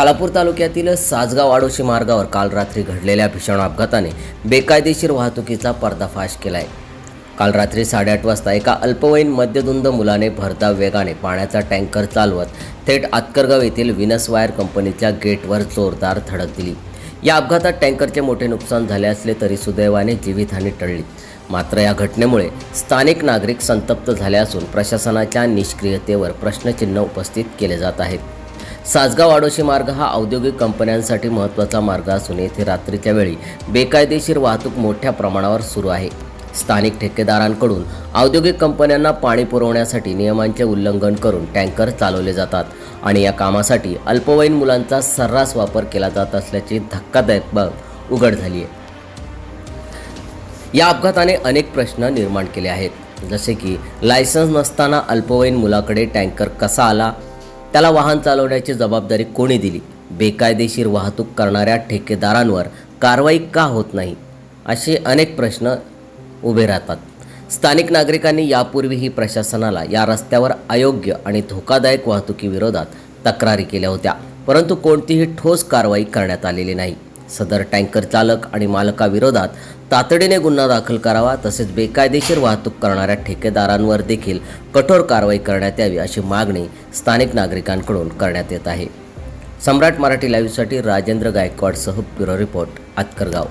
खालापूर तालुक्यातील साजगाव आडोशी मार्गावर काल रात्री घडलेल्या भीषण अपघाताने बेकायदेशीर वाहतुकीचा पर्दाफाश केलाय. काल रात्री साडेआठ वाजता एका अल्पवयीन मध्यधुंद मुलाने भरधाव वेगाने पाण्याचा टँकर चालवत थेट आतकरगाव येथील विनस वायर कंपनीच्या गेटवर जोरदार धडक दिली. या अपघातात टँकरचे मोठे नुकसान झाले असले तरी सुदैवाने जीवितहानी टळली. मात्र या घटनेमुळे स्थानिक नागरिक संतप्त झाले असून प्रशासनाच्या निष्क्रियतेवर प्रश्नचिन्ह उपस्थित केले जात आहेत. सासगाव आडोशी मार्ग हा औद्योगिक कंपन्यांसाठी महत्त्वाचा मार्ग असून येथे रात्रीच्या वेळी बेकायदेशीर वाहतूक मोठ्या प्रमाणावर सुरू आहे. स्थानिक ठेकेदारांकडून औद्योगिक कंपन्यांना पाणी पुरवण्यासाठी नियमांचे उल्लंघन करून टँकर चालवले जातात आणि या कामासाठी अल्पवयीन मुलांचा सर्रास वापर केला जात असल्याची धक्कादायक बाब उघड झाली आहे या अपघाताने अनेक प्रश्न निर्माण केले आहेत. जसे की लायसन्स नसताना अल्पवयीन मुलाकडे टँकर कसा आला? त्याला वाहन चालवण्याची जबाबदारी कोणी दिली? बेकायदेशीर वाहतूक करणाऱ्या ठेकेदारांवर कारवाई का होत नाही? असे अनेक प्रश्न उभे राहतात. स्थानिक नागरिकांनी यापूर्वीही प्रशासनाला या रस्त्यावर अयोग्य आणि धोकादायक वाहतुकीविरोधात तक्रारी केल्या होत्या. परंतु कोणतीही ठोस कारवाई करण्यात आलेली नाही. सदर टँकर चालक आणि मालकाविरोधात तातडीने गुन्हा दाखल करावा तसेच बेकायदेशीर वाहतूक करणाऱ्या ठेकेदारांवर देखील कठोर कारवाई करण्यात यावी अशी मागणी स्थानिक नागरिकांकडून करण्यात येत आहे. सम्राट मराठी लाईव्हसाठी राजेंद्र गायकवाडसह ब्युरो रिपोर्ट आतकरगाव.